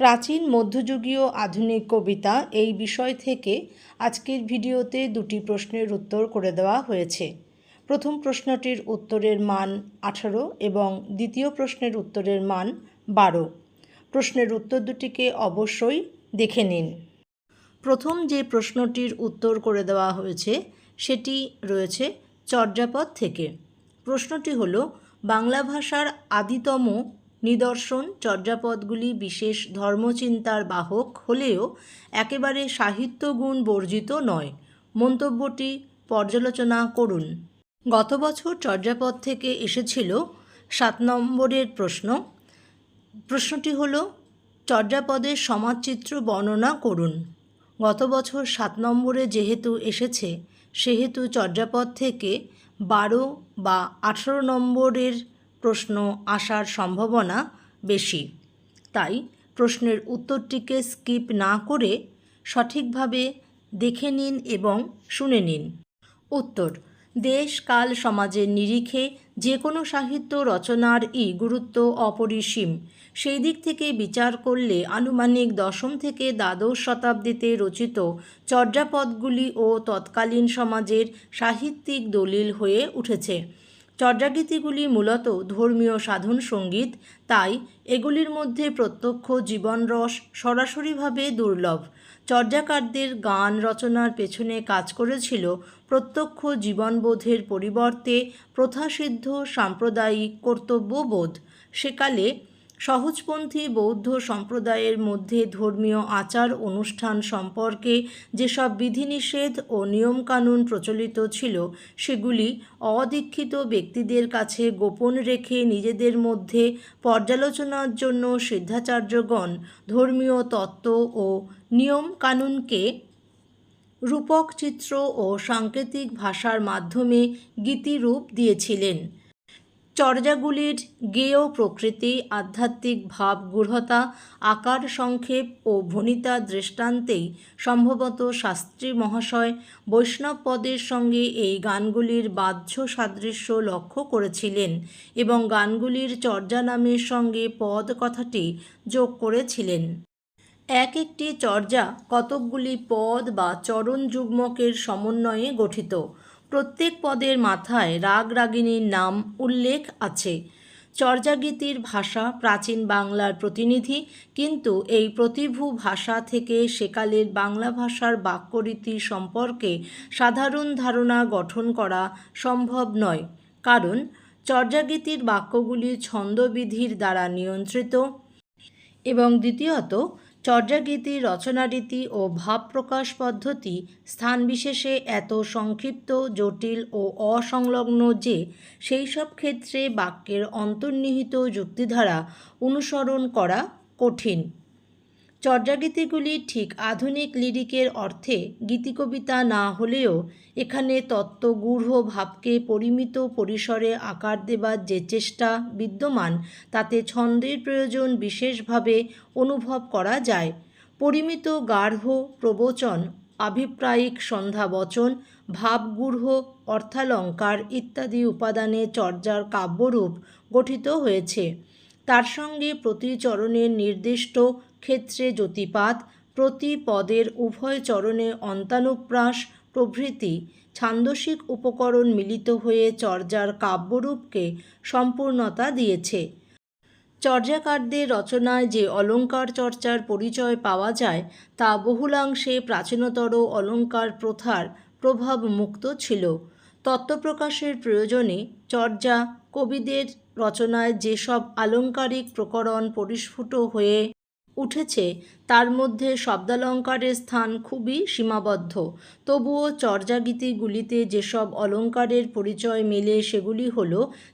প্রাচীন মধ্যযুগীয় আধুনিক কবিতা এই বিষয় থেকে আজকের ভিডিওতে দুটি প্রশ্নের উত্তর করে দেওয়া হয়েছে। প্রথম প্রশ্নটির উত্তরের মান আঠারো এবং দ্বিতীয় প্রশ্নের উত্তরের মান বারো। প্রশ্নের উত্তর দুটিকে অবশ্যই দেখে নিন। প্রথম যে প্রশ্নটির উত্তর করে দেওয়া হয়েছে, সেটি রয়েছে চর্যাপদ থেকে। প্রশ্নটি হল, বাংলা ভাষার আদিতম নিদর্শন, চর্যাপদগুলি বিশেষ ধর্মচিন্তার বাহক হলেও একেবারে সাহিত্যগুণ বর্জিত নয়। মন্তব্যটি পর্যালোচনা করুন। গত বছর চর্যাপদ থেকে এসেছিল সাত নম্বরের প্রশ্ন। প্রশ্নটি হল, চর্যাপদের সমাজচিত্র বর্ণনা করুন। গত বছর সাত নম্বরে যেহেতু এসেছে, সেহেতু চর্যাপদ থেকে বারো বা আঠেরো নম্বরের প্রশ্ন আসার সম্ভাবনা বেশি। তাই প্রশ্নের উত্তরটিকে স্কিপ না করে সঠিকভাবে দেখে নিন এবং শুনে নিন। উত্তর, দেশ, কাল, সমাজের নিরিখে যে কোনো সাহিত্য রচনারই গুরুত্ব অপরিসীম। সেই দিক থেকে বিচার করলে আনুমানিক দশম থেকে দ্বাদশ শতাব্দীতে রচিত চর্যাপদগুলি ও তৎকালীন সমাজের সাহিত্যিক দলিল হয়ে উঠেছে। চর্যাগীতিগুলি মূলত ধর্মীয় সাধন সংগীত, তাই এগুলির মধ্যে প্রত্যক্ষ জীবনরস সরাসরিভাবে দুর্লভ। চর্যাকারদের গান রচনার পেছনে কাজ করেছিল প্রত্যক্ষ জীবনবোধের পরিবর্তে প্রথাসিদ্ধ সাম্প্রদায়িক কর্তব্যবোধ। সেকালে সহজপন্থী বৌদ্ধ সম্প্রদায়ের মধ্যে ধর্মীয় আচার অনুষ্ঠান সম্পর্কে যেসব বিধিনিষেধ ও নিয়মকানুন প্রচলিত ছিল, সেগুলি অদীক্ষিত ব্যক্তিদের কাছে গোপন রেখে নিজেদের মধ্যে পর্যালোচনার জন্য সিদ্ধাচার্যগণ ধর্মীয় তত্ত্ব ও নিয়মকানুনকে রূপক চিত্র ও সাংকেতিক ভাষার মাধ্যমে গীতিরূপ দিয়েছিলেন। চর্যাগুলির গেয় প্রকৃতি, আধ্যাত্মিক ভাব গূঢ়তা, আকার সংক্ষেপ ও ভনিতা দৃষ্টান্তেই সম্ভবত শাস্ত্রী মহাশয় বৈষ্ণব পদের সঙ্গে এই গানগুলির বাহ্য সাদৃশ্য লক্ষ্য করেছিলেন এবং গানগুলির চর্যা নামের সঙ্গে পদ কথাটি যোগ করেছিলেন। এক একটি চর্যা কতকগুলি পদ বা চরণ যুগ্মকের সমন্বয়ে গঠিত। প্রত্যেক পদের মাথায় রাগ রাগিনীর নাম উল্লেখ আছে। চর্যাগীতির ভাষা প্রাচীন বাংলার প্রতিনিধি, কিন্তু এই প্রতিভু ভাষা থেকে সেকালের বাংলা ভাষার বাক্যরীতি সম্পর্কে সাধারণ ধারণা গঠন করা সম্ভব নয়। কারণ, চর্যাগীতির বাক্যগুলি ছন্দবিধির দ্বারা নিয়ন্ত্রিত এবং দ্বিতীয়ত চর্যাগীতি, রচনারীতি ও ভাব প্রকাশ পদ্ধতি স্থান বিশেষে এত সংক্ষিপ্ত, জটিল ও অসংলগ্ন যে সেই সব ক্ষেত্রে বাক্যের অন্তর্নিহিত যুক্তিধারা অনুসরণ করা কঠিন। চর্যাগীতিগুলি ঠিক আধুনিক লিরিকের অর্থে গীতিকবিতা না হলেও এখানে তত্ত্ব গূঢ় ভাবকে পরিমিত পরিসরে আকার দেবার যে চেষ্টা বিদ্যমান, তাতে ছন্দের প্রয়োজন বিশেষভাবে অনুভব করা যায়। পরিমিত গার্হ প্রবচন, আভিপ্রায়িক সন্ধ্যাবচন ভাবগূঢ়, অর্থালঙ্কার ইত্যাদি উপাদানে চর্যার কাব্যরূপ গঠিত হয়েছে। তার সঙ্গে প্রতি চরণের নির্দিষ্ট ক্ষেত্রে জ্যোতিপাত প্রতি পদের উভয় চরণে অন্তানুপ্রাস প্রভৃতি ছান্দসিক উপকরণ মিলিত হয়ে চর্যার কাব্যরূপকে সম্পূর্ণতা দিয়েছে। চর্যাকারদের রচনায় যে অলঙ্কার চর্চার পরিচয় পাওয়া যায়, তা বহুলাংশে প্রাচীনতর অলঙ্কার প্রথার প্রভাব মুক্ত ছিল। তত্ত্বপ্রকাশের প্রয়োজনে চর্যা কবিদের রচনায় যেসব আলঙ্কারিক প্রকরণ পরিস্ফুট হয়ে উঠেছে, তার মধ্যে শব্দালঙ্কারের স্থান খুবই সীমাবদ্ধ। তবুও চর্যাগীতিগুলিতে যেসব অলঙ্কারের পরিচয় মেলে, সেগুলি হল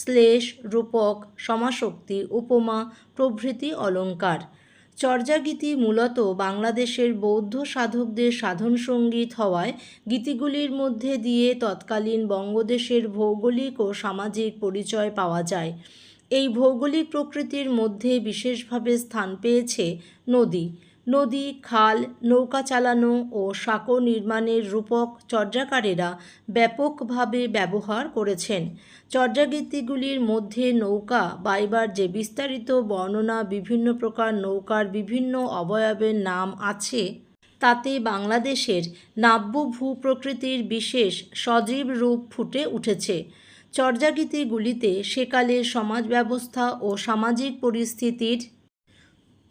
শ্লেষ, রূপক সমাশক্তি উপমা, প্রভৃতি অলঙ্কার। চর্যাগীতি মূলত বাংলাদেশের বৌদ্ধ সাধকদের সাধন সংগীত হওয়ায় গীতিগুলির মধ্যে দিয়ে তৎকালীন বঙ্গদেশের ভৌগোলিক ও সামাজিক পরিচয় পাওয়া যায়। এই ভৌগোলিক প্রকৃতির মধ্যে বিশেষভাবে স্থান পেয়েছে নদী। নদী, খাল, নৌকা চালানো ও সাঁকো নির্মাণের রূপক চর্যাকারেরা ব্যাপকভাবে ব্যবহার করেছেন। চর্যাগীতিগুলির মধ্যে নৌকা, বাইবার যে বিস্তারিত বর্ণনা বিভিন্ন প্রকার নৌকার বিভিন্ন অবয়বের নাম আছে, তাতে বাংলাদেশের নাব্য ভূ প্রকৃতির বিশেষ সজীব রূপ ফুটে উঠেছে। চর্যাগীতিগুলিতে সেকালের সমাজ ব্যবস্থা ও সামাজিক পরিস্থিতির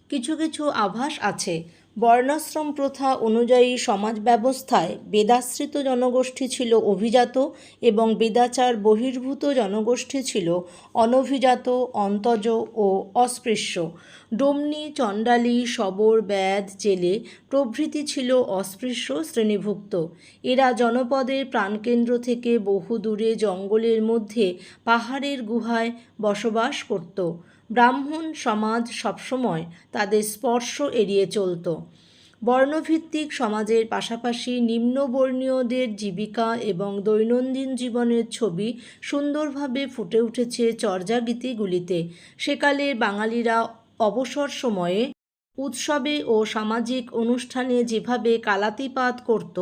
কিছু কিছু আভাস আছে। বর্ণাশ্রম প্রথা অনুযায়ী সমাজ ব্যবস্থায় বেদাশ্রিত জনগোষ্ঠী ছিল অভিজাত এবং বেদাচার বহির্ভূত জনগোষ্ঠী ছিল অনভিজাত, অন্তজ ও অস্পৃশ্য। ডোমনি, চণ্ডালী শবর ব্যাদ জেলে প্রভৃতি ছিল অস্পৃশ্য শ্রেণীভুক্ত। এরা জনপদের প্রাণকেন্দ্র থেকে বহু দূরে জঙ্গলের মধ্যে পাহাড়ের গুহায় বসবাস করত। ব্রাহ্মণ সমাজ সবসময় তাদের স্পর্শ এড়িয়ে চলত। বর্ণভিত্তিক সমাজের পাশাপাশি নিম্নবর্ণীয়দের জীবিকা এবং দৈনন্দিন জীবনের ছবি সুন্দরভাবে ফুটে উঠেছে চর্যাগীতিগুলিতে। সেকালের বাঙালিরা অবসর সময়ে উৎসবে ও সামাজিক অনুষ্ঠানে যেভাবে কালাতিপাত করত,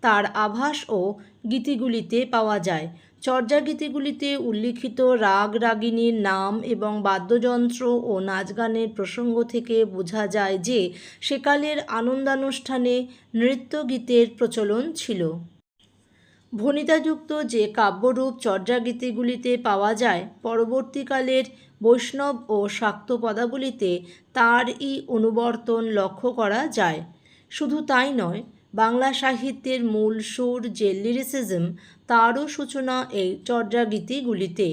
তার আভাস ও গীতিগুলিতে পাওয়া যায়। চর্যাগীতিগুলিতে উল্লিখিত রাগ রাগিনীর নাম এবং বাদ্যযন্ত্র ও নাচ গানের প্রসঙ্গ থেকে বোঝা যায় যে সেকালের আনন্দানুষ্ঠানে নৃত্যগীতের প্রচলন ছিল। ভনিতাযুক্ত যে কাব্যরূপ চর্যাগীতিগুলিতে পাওয়া যায়, পরবর্তীকালের বৈষ্ণব ও শাক্ত পদাবলিতে তারই অনুবর্তন লক্ষ্য করা যায়। শুধু তাই নয়, বাংলা সাহিত্যের মূল সুর যে লিরিসিজম তারও সূচনা এই চর্যাগীতিগুলিতে।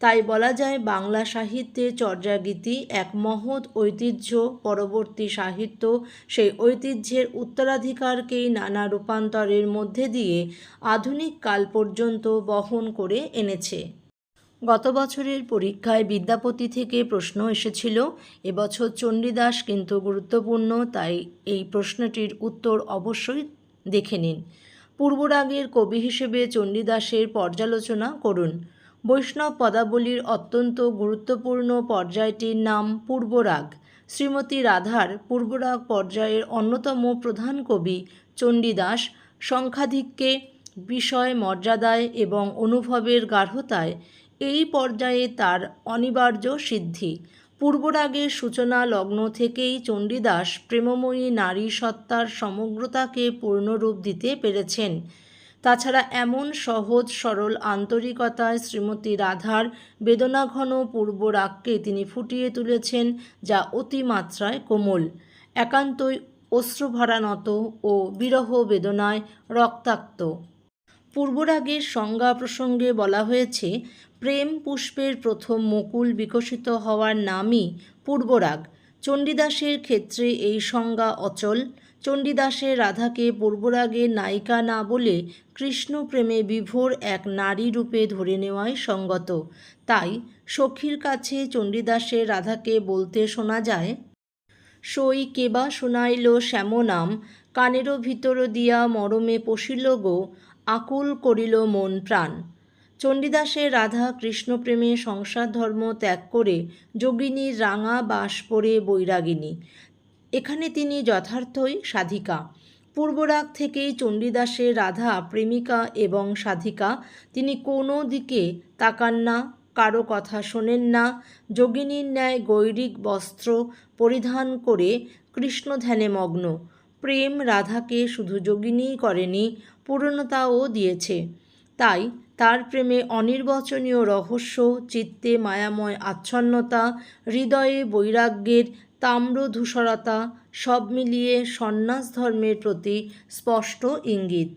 তাই বলা যায় বাংলা সাহিত্যে চর্যাগীতি এক মহৎ ঐতিহ্য। পরবর্তী সাহিত্য সেই ঐতিহ্যের উত্তরাধিকারকেই নানা রূপান্তরের মধ্যে দিয়ে আধুনিক কাল পর্যন্ত বহন করে এনেছে। গত বছরের পরীক্ষায় বিদ্যাপতি থেকে প্রশ্ন এসেছিল এবছর চণ্ডীদাস কিন্তু গুরুত্বপূর্ণ, তাই এই প্রশ্নটির উত্তর অবশ্যই দেখে নিন। পূর্বরাগের কবি হিসেবে চণ্ডীদাসের পর্যালোচনা করুন। বৈষ্ণব পদাবলীর অত্যন্ত গুরুত্বপূর্ণ পর্যায়টির নাম পূর্বরাগ। শ্রীমতী রাধার পূর্বরাগ পর্যায়ের অন্যতম প্রধান কবি চণ্ডীদাস সংখ্যাধিক্যে বিষয় মর্যাদায় এবং অনুভবের গাঢ়তায় এই পর্যায়ে তার অনিবার্য সিদ্ধি। পূর্বরাগের সূচনা লগ্ন থেকেই চণ্ডীদাস প্রেমময়ী নারী সত্তার সমগ্রতাকে পূর্ণরূপ দিতে পেরেছেন। তাছাড়া এমন সহজ, সরল আন্তরিকতায় শ্রীমতী রাধার বেদনাঘন পূর্বরাগকে তিনি ফুটিয়ে তুলেছেন, যা অতিমাত্রায় কোমল। একান্তই অশ্রুভরানত ও বিরহ বেদনায় রক্তাক্ত। পূর্বরাগের সংজ্ঞা প্রসঙ্গে বলা হয়েছে, প্রেম পুষ্পের প্রথম মুকুল বিকশিত হওয়ার নামই পূর্বরাগ চণ্ডীদাসের ক্ষেত্রে এই সংজ্ঞা অচল। চণ্ডীদাসের রাধাকে পূর্বরাগে নায়িকা না বলে কৃষ্ণ প্রেমে বিভোর এক নারী রূপে ধরে নেওয়াই সঙ্গত। তাই সখীর কাছে চণ্ডীদাসের রাধাকে বলতে শোনা যায়, সই কেবা শোনাইল শ্যামনাম কানেরও ভিতর দিয়া মরমে পশিল গো, আকুল করিল মন প্রাণ। চণ্ডীদাসের রাধা কৃষ্ণপ্রেমে সংসার ধর্ম ত্যাগ করে যোগিনীর রাঙা বাস পরে বৈরাগিনী। এখানে তিনি যথার্থই সাধিকা। পূর্বরাগ থেকেই চণ্ডীদাসের রাধা, প্রেমিকা এবং সাধিকা। তিনি কোনো দিকে তাকান না, কারও কথা শোনেন না। যোগিনীর ন্যায় গৈরিক বস্ত্র পরিধান করে কৃষ্ণ ধ্যানে মগ্ন। প্রেম রাধাকে শুধু যোগিনীই করেনি, পূর্ণতাও দিয়েছে। তাই তার প্রেমে অনির্বচনীয় রহস্য, চিত্তে মায়াময় আচ্ছন্নতা, হৃদয়ে বৈরাগ্যের তাম্রধূসরতা সব মিলিয়ে সন্ন্যাস ধর্মের প্রতি স্পষ্ট ইঙ্গিত।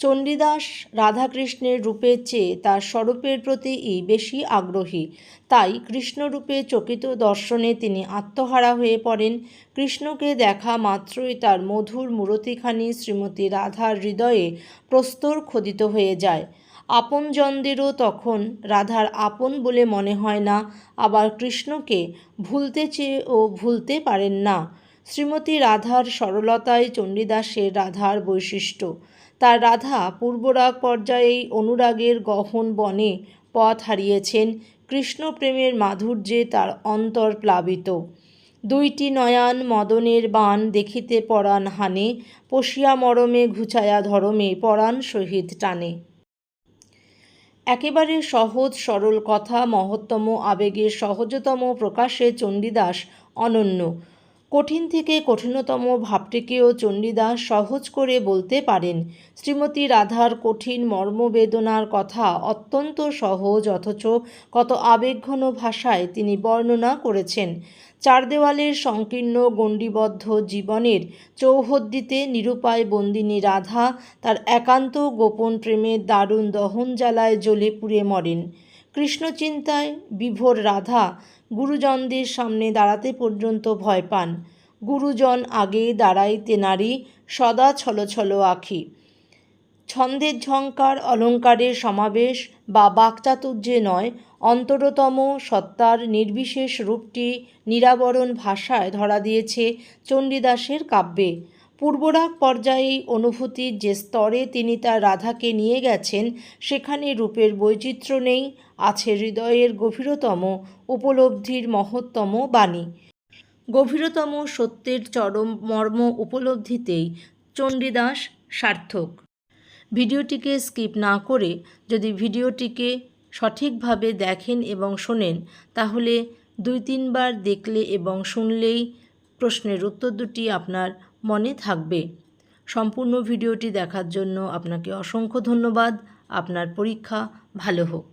চণ্ডীদাস রাধাকৃষ্ণের রূপের চেয়ে তার স্বরূপের প্রতিই বেশি আগ্রহী। তাই কৃষ্ণরূপে চকিত দর্শনে তিনি আত্মহারা হয়ে পড়েন। কৃষ্ণকে দেখা মাত্রই তার মধুর মূরতিখানি শ্রীমতী রাধার হৃদয়ে প্রস্তর খোদিত হয়ে যায়। আপনজনদেরও তখন রাধার আপন বলে মনে হয় না, আবার কৃষ্ণকে ভুলতে চেয়েও ভুলতে পারেন না। শ্রীমতী রাধার সরলতায় চণ্ডীদাসের রাধার বৈশিষ্ট্য। তার রাধা পূর্বরাগ পর্যায়েই অনুরাগের গহন বনে পথ হারিয়েছেন, কৃষ্ণপ্রেমের মাধুর্যে তার অন্তর প্লাবিত। দুইটি নয়ান মদনের বান দেখিতে পরাণ হানে পশিয়া মরমে ঘুচায়া ধরমে পরাণ শহীদ টানে। একেবারে সহজ সরল কথা মহত্তম আবেগের সহজতম প্রকাশে চণ্ডীদাস অনন্য। কঠিন থেকে কঠিনতম ভাবটিকেও চণ্ডীদাস সহজ করে বলতে পারেন। শ্রীমতী রাধার কঠিন মর্মবেদনার কথা অত্যন্ত সহজ, অথচ কত আবেগঘন ভাষায় তিনি বর্ণনা করেছেন। চার দেওয়ালের সংকীর্ণ গণ্ডিবদ্ধ জীবনের চৌহদ্দিতে নিরুপায় বন্দিনী রাধা তার একান্ত গোপন প্রেমের দারুণ দহন জ্বালায় জ্বলে পুড়ে মরেন। কৃষ্ণচিন্তায় বিভোর রাধা গুরুজনদের সামনে দাঁড়াতে পর্যন্ত ভয় পান। গুরুজন আগে দাঁড়াইতে নারী সদা ছলো ছলো আখি। ছন্দের ঝঙ্কার অলঙ্কারের সমাবেশ বা বাকচাতুর্যে নয়, অন্তরতম সত্তার নির্বিশেষ রূপটি নিরাবরণ ভাষায় ধরা দিয়েছে চণ্ডীদাসের কাব্যে। পূর্বরাগ পর্যায়ে অনুভূতির যে স্তরে তিনি তার রাধাকে নিয়ে গেছেন, সেখানে রূপের বৈচিত্র্য নেই, আছে হৃদয়ের গভীরতম, উপলব্ধির মহত্তম বাণী। গভীরতম সত্যের চরম মর্ম উপলব্ধিতেই চণ্ডীদাস সার্থক। ভিডিওটিকে স্কিপ না করে যদি ভিডিওটিকে সঠিকভাবে দেখেন এবং শোনেন, তাহলে দুই তিনবার দেখলে এবং শুনলেই প্রশ্নের উত্তর দুটি আপনার মনে থাকবে। সম্পূর্ণ ভিডিওটি দেখার জন্য আপনাকে অসংখ্য ধন্যবাদ। আপনার পরীক্ষা ভালো হোক।